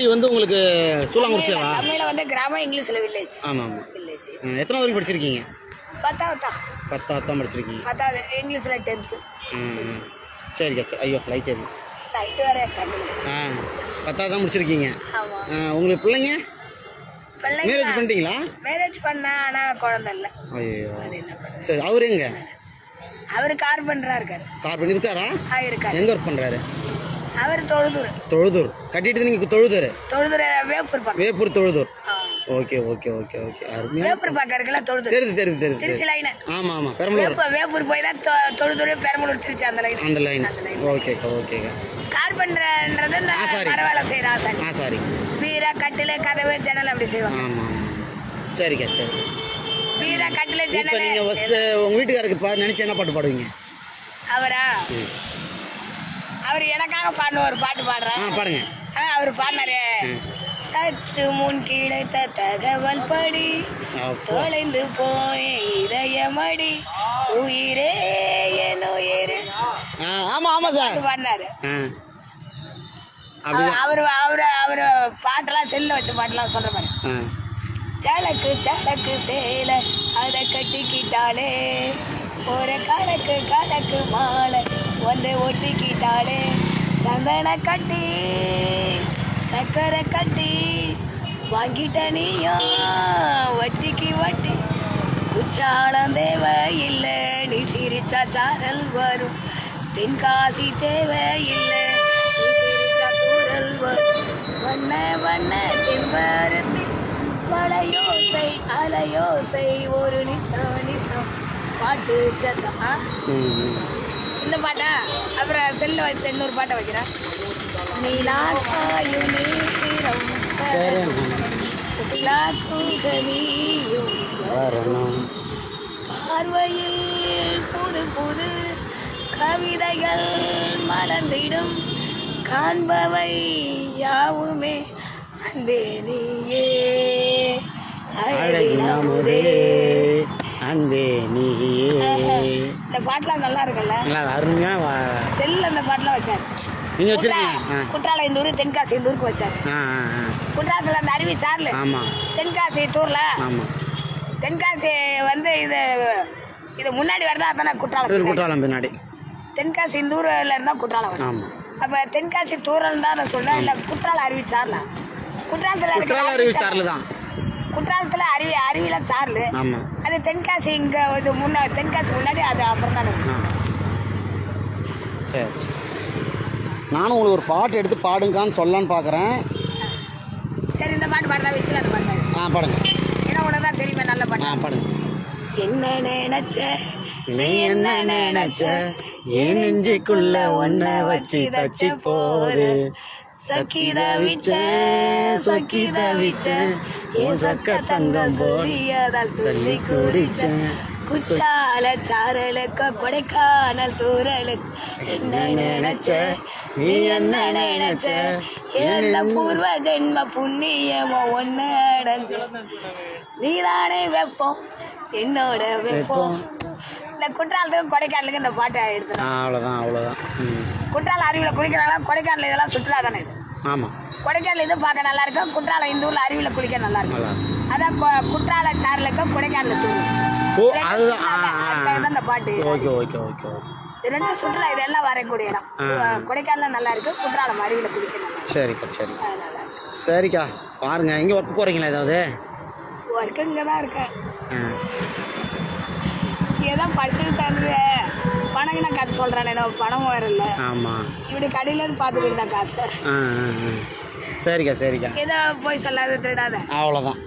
இது வந்து உங்களுக்கு சூலாங்குறிச்சியாவா தமிழ்ல வந்து கிராமம் இங்கிலீஷ்ல வில்லேஜ் ஆமாம் ஆமாம் வில்லேஜ் எத்தனை வரைக்கும் படிச்சிருக்கீங்க? பத்தாவது. தான் பத்தாவது தான் படிச்சிருக்கீங்க. பத்தாவது இங்கிலீஷ்ல டென்த்து. சரிக்கா சரி. ஐயோ லைட் எது வர கண்ணுல ஆ பத்தாவது தான் முடிச்சிருக்கீங்க. ஆமா. ஆ, உங்களுக்கு பிள்ளைங்க? மேரேஜ் பிள்ளைங்க பண்ணிட்டீங்களா? மேரேஜ் பண்ண ஆனா குழந்தை இல்லை. ஐயோ. சரி அவர் எங்க? அவர் கார்பெண்டரா இருக்காரு. கார் பண்ணி இருக்காரா? ஆ இருக்காரு. எங்கே ஒர்க் பண்ணுறாரு அவர் தொழுதூர். தொழுதூர். கட்டிட்டு நீங்கள் தொழுதூர். தொழுதூர் வேப்பூர் பக்கம். Veppur Tholudur. Okay okay okay okay. அருமையாக வேப்பூர் பக்கம் இருக்குல்ல தொழுதூர் தெரியுது தெரியுது தெரியுது திருச்சி லைனு ஆமாம் ஆமாம் பெரம்பலூர். வேப்ப வேப்பூர் போய் தான் தொழுதூர் பெரம்பலூர் திருச்சி அந்த லைன் அந்த லைன் ஓகேக்கா ஓகேக்கா கார்பெண்டர்ன்றது இந்த ஆசாரி. மரவேலை ஆசாரி. ஆ சாரி வீரா கட்டில கதவு ஜன்னல் அப்படி செய்வாங்க. ஆமாம் சரிக்கா சரி. வீரா கட்டில ஜன்னல். நீங்கள் ஃபஸ்ட்டு உங்கள் வீட்டுக்காருக்கு பா நினச்சி என்ன பாட்டு பாடுவீங்க? அவரா. அவர் எனக்காக பாடின ஒரு பாட்டு பாடுறார் பாடுங்க. அவர் பாடினாரு. சற்று முன் கிடைத்த தகவல் படி தொலைந்து போய் இதயமடி உயிரே என் உயிரே. ஆ ஆமாம் ஆமாம் சார். பாடினாரு. அவர் அவர் அவர் பாட்டெல்லாம் செல்ல வச்ச பாட்டெல்லாம் சொல்ற மாதிரி. சலக்கு சலக்கு சேலை அதை கட்டிக்கிட்டாலே ஒரு கணக்கு கணக்கு மாலை வந்து ஒட்டிக்கிட்டாளே. சந்தன கட்டி சக்கரை கட்டி வாங்கிட்ட நீயும் வட்டிக்கு வட்டி. குற்றாலம் தேவை இல்லை நீ சிரிச்சா சாரல் வரும். தென்காசி தேவை இல்லை நீ சிரிச்சா தூரல் வரும். வண்ண வண்ண செம்பருத்தி வளையோசை அலையோசை ஒரு நித்தானி பாட்டு ம். இந்த பாட்டா? அப்புறம் செல்ல வச்ச இன்னொரு பாட்டை வைக்கிறேன் நீலா காயும் நீரம் சரி. நிலா நீயும் வரணும். பார்வையில் புது புது கவிதைகள் மலர்ந்திடும். காண்பவை யாவுமே அன்பே நீயே அழகின் அமுதே அன்பே நீயே. இந்த பாட்டுலாம் நல்லா இருக்குல்ல நல்லா அருமையாக வா. செல்ல அந்த பாட்டுலாம் வச்சாரு நீங்கள் வச்சுருக்கீங்க? குற்றாலம் இந்த ஊர் தென்காசி இந்த ஊருக்கு ஆ குற்றாலத்தில் அந்த அருவி சார்ல. ஆமாம் தென்காசி தூர்ல. ஆமாம் தென்காசி வந்து இது இது முன்னாடி வரதா அதானே குற்றாலம் குற்றாலம் பின்னாடி. தென்காசி இந்த ஊரில் இருந்தால் குற்றாலம் வரும். ஆமாம் அப்போ தென்காசி தூரம் தான் நான் சொல்றேன். இல்லை குற்றாலம் அருவி சார்ல? குற்றாலத்தில் குற்றாலம் அருவி சாரில் தான். குற்றாலத்தில் அருவி அருவியில் சார்லு. அது தென்காசி இங்கே இது முன்ன தென்காசி முன்னாடி அது அப்புறம் தானே. ஆ. சரி சரி. நானும் உங்களுக்கு ஒரு பாட்டு எடுத்து பாடுங்கான்னு சொல்லலான்னு பார்க்குறேன் சரி இந்த பாட்டு பாடுறா வச்சு அந்த பாட்டு. ஆ பாடுங்க. ஏன்னா உனக்கு தான் தெரியுமே நல்ல ஆ பாட்டு பாடுங்க. என்ன நினைச்ச? நீ என்ன நினைச்ச? என் நெஞ்சுக்குள்ள ஒன்ன வச்சு தச்சு போது. சக்கி தவிச்ச சக்கி தவிச்ச என் சக்க தங்கம் போலியதால் துள்ளி குடிச்சேன் குஷால சாரலுக்கு கொடைக்கானல் தூரலுக்கு என்ன நினைச்ச நீ என்ன நினைச்ச. எந்த பூர்வ ஜென்ம புண்ணியமோ ஒன்னு அடைஞ்ச. நீதானே வெப்பம் என்னோட வெப்பம். இந்த குற்றாலத்துக்கு கொடைக்கானலுக்கு இந்த பாட்டை எடுத்துறோம் ஆ அவ்வளோதான் அவ்வளோதான் குற்றால அருவியில் குளிக்கிறாங்களா கொடைக்கானல் இதெல்லாம் சுற்றுலா தானே இது? ஆமாம் கொடைக்கானல் இது பார்க்க நல்லா இருக்கும் குற்றாலம் இந்த ஊர்ல அருவியில் குளிக்க நல்லா இருக்கும் இருக்கு. அதான் குற்றால சாரலுக்கு கொடைக்கானல் தூரம் ஓ அதுதான். இந்த பாட்டு ஓகே ஓகே ஓகே ரெண்டும் சுற்றுலா இதெல்லாம் வரக்கூடிய இடம். கொடைக்கானல் நல்லா இருக்கு. குற்றாலம் அருவியில் குளிக்க இருக்கும் சரிக்கா சரி. இருக்கு. சரிக்கா பாருங்க. எங்கே ஒர்க் போகிறீங்களா ஏதாவது? ஒர்க்கு இங்கே தான் இருக்கேன் ஏதோ படிச்சது தந்து பணம் நான் கற்று சொல்கிறேன் என்ன பணம் வரல. ஆமாம் இப்படி கடையில இருந்து பார்த்துக்கிட்டு தான் காசு. ஆ ஆ ஆ. சரிக்கா சரிக்கா. ஏதோ போய் சொல்லாத திருடாத. அவ்வளோதான்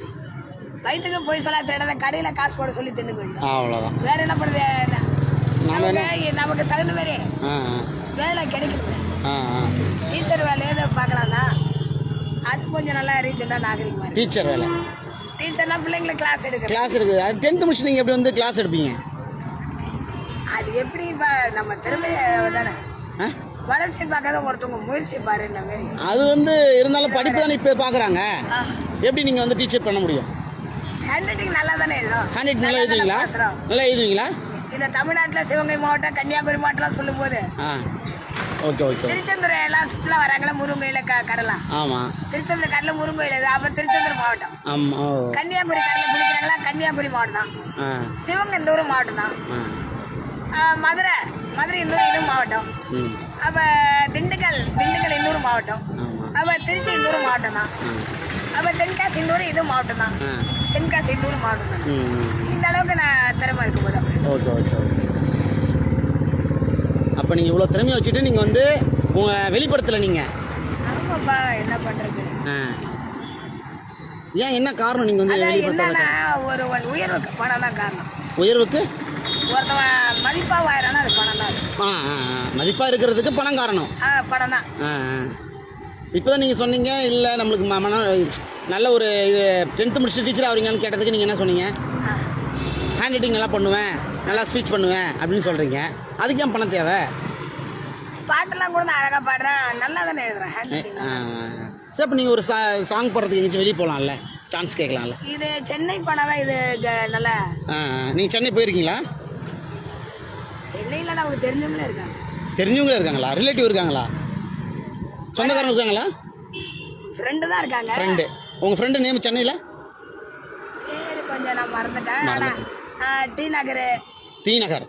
வயிற்றுக்கு போய் சொல்லாத திருடாத கடையில் காசு போட சொல்லி தின்னு போயிடும் அவ்வளோதான் வேற என்ன பண்ணுது என்ன? நமக்கு நமக்கு தகுந்த மாதிரி ஆ வேலை கிடைக்குது. ஆ ஆ. ஆ டீச்சர் வேலை ஏதோ பார்க்கலாம்னா அது கொஞ்சம் நல்லா ரீசெண்டாக நாகரிகமாக இருக்கு டீச்சர் வேலை. டீச்சர்னா பிள்ளைங்களை கிளாஸ் எடுக்கிறேன் கிளாஸ் இருக்குது டென்த்து முடிச்சு நீங்கள் எப்படி வந்து கிளாஸ் எடுப்பீங்க? எப்படி நம்ம திறமைய தானே? வளர்ச்சி பார்க்காத ஒருத்தவங்க முயற்சி மாதிரி. அது வந்து இருந்தாலும் படிப்பு தானே இப்போ பார்க்குறாங்க எப்படி நீங்கள் வந்து டீச்சர் பண்ண முடியும்? ஹேண்ட் ரைட்டிங் நல்லா தானே எழுதும் ஹேண்ட் நல்லா எழுதுவீங்களா? நல்லா எழுதுவீங்களா? இந்த தமிழ்நாட்டில் சிவகங்கை மாவட்டம் கன்னியாகுமரி மாவட்டம்லாம் சொல்லும்போது ஓகே ஓகே. திருச்செந்தூர் எல்லாம் சுற்றுலா வராங்களா முருங்கையில க கடலாம். ஆமாம் திருச்செந்தூர் கடல முருங்கையில அப்ப திருச்செந்தூர் மாவட்டம். ஆமாம் ஓ கன்னியாகுமரி கடல குடிக்கிறாங்களா கன்னியாகுமரி மாவட்டம் தான். சிவகங்கை மாவட்டம் தான். மதுரை மதுரை இன்னொரு இது மாவட்டம். அப்ப திண்டுக்கல் திண்டுக்கல் இன்னொரு மாவட்டம். அப்ப திருச்சி இன்னொரு மாவட்டம் தான். அப்ப தென்காசி இன்னொரு இது மாவட்டம் தான். தென்காசி இன்னொரு மாவட்டம் தான். இந்த அளவுக்கு நான் திறமை இருக்கும் போது ஓகே ஓகே ஓகே. அப்போ நீங்கள் இவ்வளோ திறமையை வச்சுட்டு நீங்கள் வந்து உங்கள் வெளிப்படுத்தலை நீங்கள் ஆமாப்பா என்ன பண்றது? ஆ. ஏன் என்ன காரணம் நீங்கள் வந்து ஒரு ஒரு உயர்வுக்கு பணம் தான் காரணம். உயர்வுக்கு? ஒருத்தவன் மதிப்பா வாயிறானா அது பணம் தான். ஆ ஆ. மதிப்பாக இருக்கிறதுக்கு பணம் காரணம். ஆ பணம் தான் ஆ. இப்போ தான் நீங்கள் சொன்னீங்க இல்லை நம்மளுக்கு ம- மன நல்ல ஒரு இது டென்த்து முடிச்சுட்டு டீச்சர் ஆகிறீங்கன்னு கேட்டதுக்கு நீங்கள் என்ன சொன்னீங்க. ஹேண்ட் ரைட்டிங் நல்லா பண்ணுவேன் நல்லா ஸ்பீச் பண்ணுவேன் அப்படின்னு சொல்கிறீங்க அதுக்கு ஏன் பணம் தேவை? பாட்டெல்லாம் கூட நான் அழகா பாடுறேன். நல்லா தானே எழுதுறேன் ஆ, தான். சரி அப்போ நீங்கள் ஒரு சா சாங் போடுறதுக்கு எங்கேயாச்சும் வெளியே போகலாம்ல சான்ஸ் கேட்கலாம்ல? இது சென்னை தான் இது க- நல்லா ஆ நீங்கள் சென்னை போயிருக்கீங்களா? சென்னையில நமக்கு தெரிஞ்சவங்களே இருக்காங்க. தெரிஞ்சவங்களே இருக்காங்களா? ரிலேட்டிவ் இருக்காங்களா? சொந்தக்காரங்க இருக்காங்களா? ஃப்ரெண்டு தான் இருக்காங்க. ஃப்ரெண்டு உங்கள் ஃப்ரெண்டு நேம் சென்னையில்? பேரு கொஞ்சம் நான் மறந்துட்டேன். ஆனா ஆ, டி நகர். தி நகர்.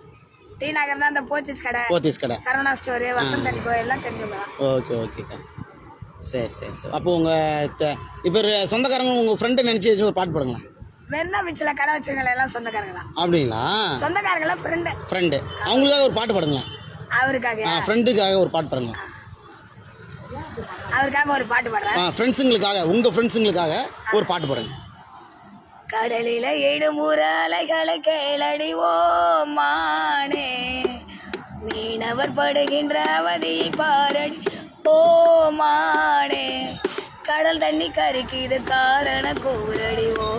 டி நகர் தான் இந்த போத்தீஸ் கடை. போத்தீஸ் கடை. சரவணா ஸ்டோரு வசந்தன் கோயில் எல்லாம் தெரிஞ்சவங்க தான். ஓகே ஓகேக்கா சரி சரி சரி. அப்போ உங்கள் இப்போ சொந்தக்காரங்க உங்கள் ஃப்ரெண்டு நினச்சி ஒரு பாட்டு பாடுங்களேன். மெரினா பீச்சில் கடை வச்சிருக்கல எல்லாம் சொந்தக்காரங்க தான். அப்படிங்களா? சொந்தக்காரங்கள ஃப்ரெண்டு ஃப்ரெண்டு அவங்களுக்காக ஒரு பாட்டு பாடுங்களேன் அவருக்காக ஃப்ரெண்டுக்காக ஒரு பாட்டு பாடுங்க. அவருக்காக ஒரு பாட்டு பாடுறேன். ஃப்ரெண்ட்ஸுங்களுக்காக உங்கள் ஃப்ரெண்ட்ஸுங்களுக்காக ஒரு பாட்டு பாடுங்க. கடலில இடுமுற அலைகளை கேளடி ஓ மானே மீனவர் படுகின்ற அவதியை பாரடி ஓ மானே கடல் தண்ணி கறிக்குது காரண கூரடி ஓ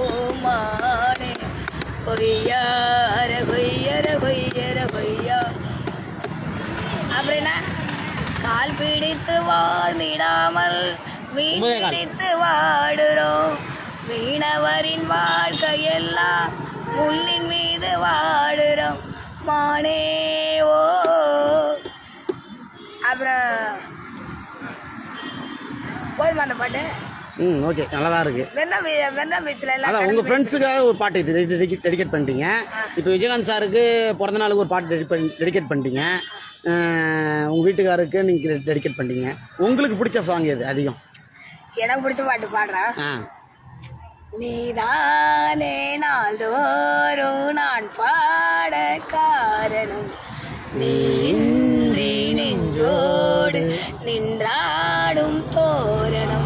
மானே கொய்யார கொய்யர கொய்யர கொய்யா அப்புறம் என்ன? கால் பிடித்து வாழ்ந்திடாமல் மீன். பிடித்து வாடுறோம். மீனவரின் வாழ்க்கையெல்லாம் முள்ளின் மீது வாடுறோம். மானே ஓ. அப்புறம் போதுமா அந்த பாட்டு? ம் ஓகே நல்லா தான் இருக்குது வெண்ணா பீச்சில் எல்லாம் அதான் உங்கள் ஃப்ரெண்ட்ஸுக்காக ஒரு பாட்டு டெடிகேட் பண்ணிட்டீங்க. இப்போ விஜயகாந்த் சாருக்கு பிறந்த நாளுக்கு ஒரு பாட்டு டெடி பண்ணி டெடிகேட் பண்ணிட்டீங்க. உங்கள் வீட்டுக்காருக்கு நீங்கள் டெடிகேட் பண்ணிட்டீங்க. உங்களுக்கு பிடிச்ச சாங் எது அதிகம்? எனக்கு பிடிச்ச பாட்டு பாடுறேன் ஆ. நீதானே நாள்தோறும் நான் பாட காரணம். நீன்றி நெஞ்சோடு நின்றாடும் தோரணம்.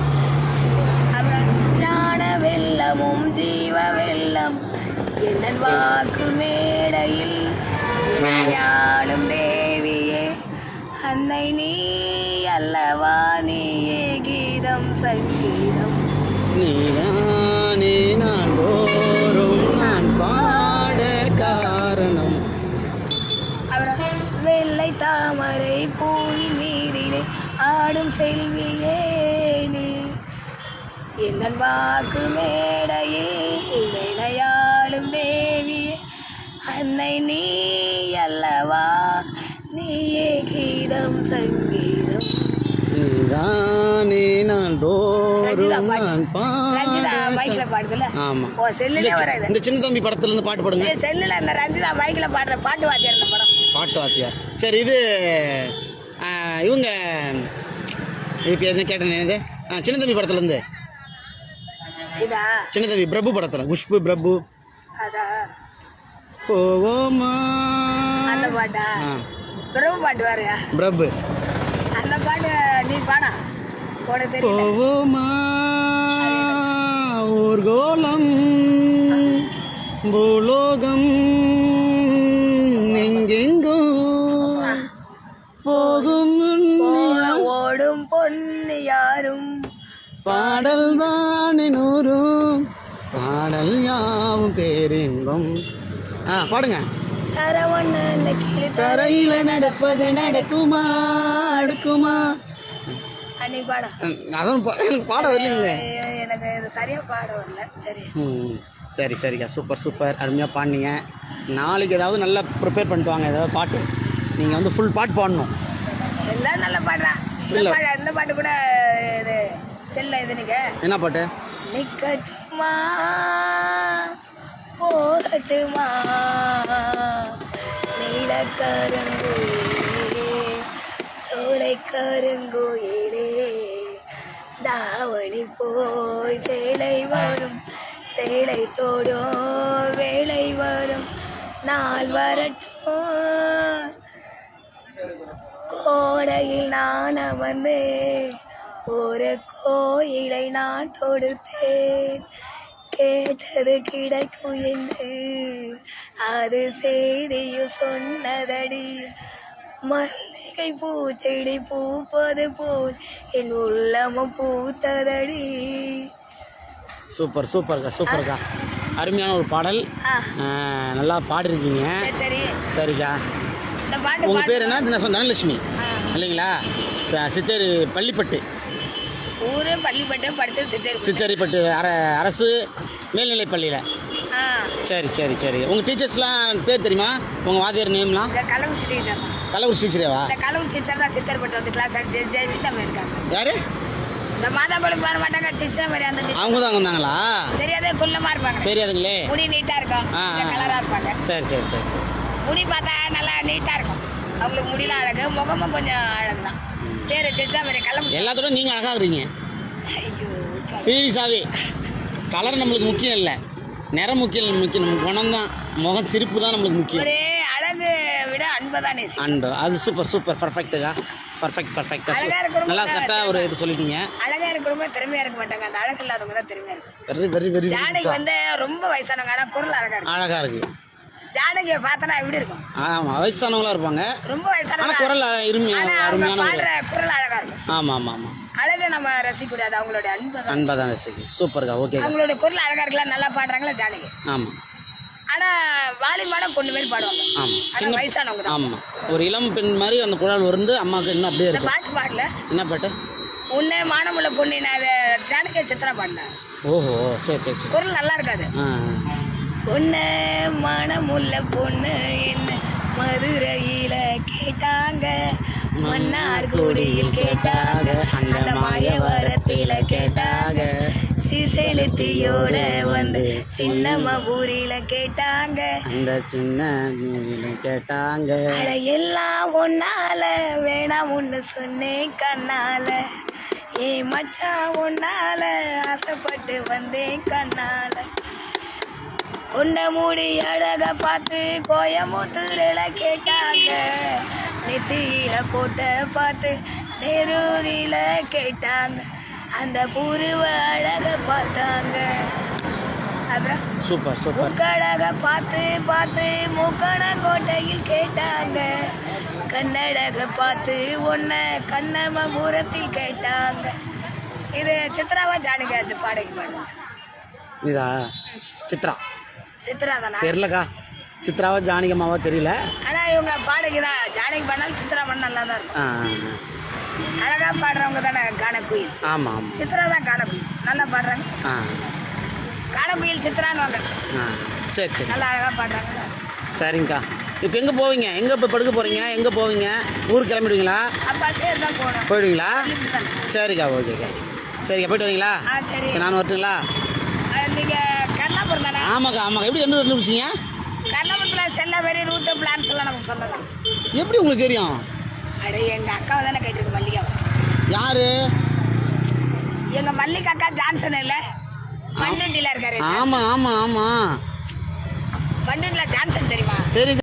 வெள்ளமும் ஜீவ வெள்ளம் என் வாக்கு மேடையில் ஞானம் தேவியே? அன்னை நீ அல்லவா? நீயே கீதம் சங்கீதம். நீதானே நான் தோறும் நான் பாட காரணம். வெள்ளை தாமரை பூவின் மீதிலே ஆடும் செல்வியே. நீ எந்த வாக்கு மேடையில் விளையாடும் தேவியே அன்னை நீ அல்லவா? நீயே கீதம் சங்கீதம். நீதானே நான் தோறும் பாட பைக்ல பாடுதுல ஆமாம் ஓ செல்லுலே வராது. இந்த சின்ன தம்பி படத்துல இருந்து பாட்டு பாடுங்க. செல்லுல அந்த ரஞ்சிதா பைக்ல பாடுற பாட்டு வாத்தியார் இந்த படம். பாட்டு வாத்தியார். சரி இது இவங்க இப்போ என்ன கேட்டேன் ஆ, சின்ன தம்பி படத்துல இருந்து இதா? சின்ன தம்பி பிரபு படத்துல குஷ்பு பிரபு. போவோமா? பிரபு பாட்டு வாரியா பிரபு. அந்த பாட்டு நீ பாடா? போவோமா? ஊர்கோலம் பூலோகம். பாடல் யாவும் பேரின்பம். ஆ பாடுங்க. தரையில நடப்பது நடக்குமா? அடுக்குமா? அதான் பாட வரலீங்களே. எனக்கு சரியா பாட வரல. சரி. சரி சரிக்கா. Super super. அருமையாக பாடினீங்க. நாளைக்கு ஏதாவது நல்லா ப்ரிப்பேர் பண்ணிட்டு வாங்க. ஏதாவது பாட்டு. நீங்கள் வந்து ஃபுல் பாட்டு பாடணும். எல்லாம் நல்லா பாடுறான் இந்த. பாட்டு கூட இது செல்ல இது நீங்க. என்ன பாட்டு? நிக்கட்டுமா போகட்டுமா? போகட்டுமா? நீலக்கருங்குயிலே சோலைக்கருங்குயிலே தாவணி போய் சேலை வரும் சேலை தோடும் வேலை வரும். நாள் வரட்டும். கோடையில் நான் அமர்ந்தேன். ஒரு கோயிலை நான் தொடுத்தேன். கேட்டது கிடைக்கும் என்று அது செய்தியும் சொன்னதடி. மல்லிகை பூச்செடி பூப்பது போல் என் உள்ளமும் பூத்ததடி. சூப்பர் சூப்பர்க்கா சூப்பர்க்கா. அருமையான ஒரு பாடல். நல்லா பாடிருக்கீங்க. சரி, சரி. சரிக்கா. உங்கள். பேர் என்ன? தினேசன் தனலட்சுமி. இல்லைங்களா? சித்தேரி பள்ளிப்பட்டு. ஊரு பள்ளிப்பட்டு படிச்சது சித்தர் சித்தேரிப்பட்டு அர அரசு மேல்நிலைப் பள்ளியில். ஆ. சரி சரி சரி. உங்கள் டீச்சர்ஸ்லாம் பேர் தெரியுமா? உங்கள் வாத்தியார் நேம்லாம்? இந்த கலவு டீச்சர். கலவூர் டீச்சரேவா? இந்த கலவு டீச்சர் தான் சித்தர்பட்டு வந்து கிளாஸ் அடிச்சு ஜெயிச்சு தான் இருக்காங்க. யார்? இந்த மாதாபுரம் வர மாட்டாங்க சிஸ்டா மாதிரி அந்த teacher. அவங்க தான் வந்தாங்களா? தெரியாதே குள்ளமா இருப்பாங்க. தெரியாதுங்களே. முடி நீட்டா இருக்கும். கலரா இருப்பாங்க. சரி சரி சரி. முடி பார்த்தா நல்லா நீட்டா இருக்கும். அவங்களுக்கு முடியலாம் அழகு. முகமும் கொஞ்சம் அழகு தான் பேரு சிஸ்டா மாதிரி கிளம்பு எல்லாத்தோட நீங்கள் அழகாக இருக்கிறீங்க ஐயோ சீரியஸாகவே கலர் நம்மளுக்கு முக்கியம் இல்லை. நிறம் முக்கியம் முக்கியம் நம்ம குணம் தான் முகம் சிரிப்பு தான் நம்மளுக்கு முக்கியம். ஒரே அழகு விட அன்பை தான் அண்ட் அது சூப்பர் சூப்பர் பர்ஃபெக்ட்டுக்கா பர்ஃபெக்ட் பர்ஃபெக்டாக அழகா இருக்கிறவங்க நல்லா கரெக்டாக ஒரு இது சொல்லிட்டீங்க. அழகா இருக்கிறவங்க திறமையா இருக்க மாட்டாங்க. அந்த அழகு இல்லாதவங்க தான் திறமையா இருக்கும் வெரி வெரி வெரி ஜானகி வந்து ரொம்ப வயசானவங்க ஆனா குரல் அழகா இருக்கும் அழகாக இருக்குது ஜானகியை பார்த்தனா எப்படி இருக்கும்? ஆமாம் வயசானவங்களா இருப்பாங்க. ரொம்ப வயசானவங்க குரல் இருமையா அருமையான பாடுற குரல் அழகா இருக்கும். ஆமாம் ஆமாம் ஆமாம் அழகை நம்ம ரசிக்க கூடாது அவங்களோட அன்பை தான். அன்பாக தான் ரசிக்கு. சூப்பர்க்கா ஓகேக்கா அவங்களோட குரல் அழகா இருக்கலாம் நல்லா பாடுறாங்களா ஜானகி? ஆமாம் ஆனா வாலிபாடம் பொண்ணு மாதிரி பாடுவாங்க. ஆனா சின்ன வயசானவங்க ஆமாம் ஒரு இளம் பெண் மாதிரி அந்த குரல் வந்து அம்மாவுக்கு இன்னும் அப்படியே இருக்கும். பாட்டு பாடல? என்ன பாட்டு? உன்னை மானமுள்ள பொண்ணு நான் ஜானகி சித்திரா பாடினேன் ஓஹோ சரி சரி சரி. குரல் நல்லா இருக்காது. உன்னை மனமுள்ள பொண்ணு என்ன? மதுரையில கேட்டாங்க. மன்னார்குடியில் கேட்டாங்க. அந்த மாயவரத்தில கேட்டாங்க. சிசெலுத்தியோட வந்து சின்னமபூரியில கேட்டாங்க. அந்த சின்ன கேட்டாங்க. எல்லாம் ஒன்னால. வேணாம் ஒன்று சொன்னேன் கண்ணால. ஏ மச்சான் ஒன்னால. ஆசைப்பட்டு வந்தேன் கண்ணால. கொண்ட மூடி அழக பார்த்து கோயமுத்தூரில் கேட்டாங்க. நெத்தியில போட்ட பார்த்து நெருகில கேட்டாங்க. அந்த புருவ அழக பார்த்தாங்க. அப்புறம் சூப்பர் சூப்பர். முக்கழக பார்த்து பார்த்து முக்கண கோட்டையில் கேட்டாங்க. கண்ணழக பார்த்து உன்னை கண்ணமபுரத்தில் கேட்டாங்க. இது சித்ராவா ஜானகிராஜ் பாடகி பாடு இதா? சித்ரா. சித்ரா தானா? தெரிலக்கா சித்ராவா ஜானகம்மாவா தெரியல. ஆனா இவங்க பாடகி தான் ஜானகி பண்ணாலும் சித்ரா பண்ண நல்லா தான் இருக்கும். ஆ அழகா பாடுறவங்க தானே கானக்குயில். ஆமாம் ஆமாம் சித்ரா தான் கானக்குயில். நல்லா பாடுறாங்க. ஆ. கானக்குயில் சித்ரான்னு வாங்க ஆ சரி சரி. நல்லா அழகா பாடுறாங்க. சரிங்கக்கா. இப்போ எங்கே போவீங்க? எங்கே இப்போ படுக்க போகிறீங்க எங்கே போவீங்க? ஊருக்கு கிளம்பிடுவீங்களா? அப்பா சரி தான் போகணும். போயிடுவீங்களா. சரிக்கா ஓகேக்கா. சரிக்கா போயிட்டு வரீங்களா? ஆ சரி. சரி நான் வரட்டுங்களா? கர்ணாபுரம் தானே ஆமாக்கா ஆமாக்கா. எப்படி என்ன கண்டுபிடிச்சிங்க கர்ணாபுரத்தில் செல்ல வெறி ரூட்டு பிளான்ஸ் எல்லாம் நமக்கு சொல்லலாம் எப்படி உங்களுக்கு தெரியும்? அடே எங்க அக்காவை தானே கேட்டிருக்கு மல்லிகாவை யாரு? எங்க மல்லிகா அக்கா ஜான்சன் இல்ல? பண்ருட்டில இருக்காரு. ஆமாம் ஆமாம் ஆமாம் பண்ருட்டில ஜான்சன் தெரியுமா? தெரியுது.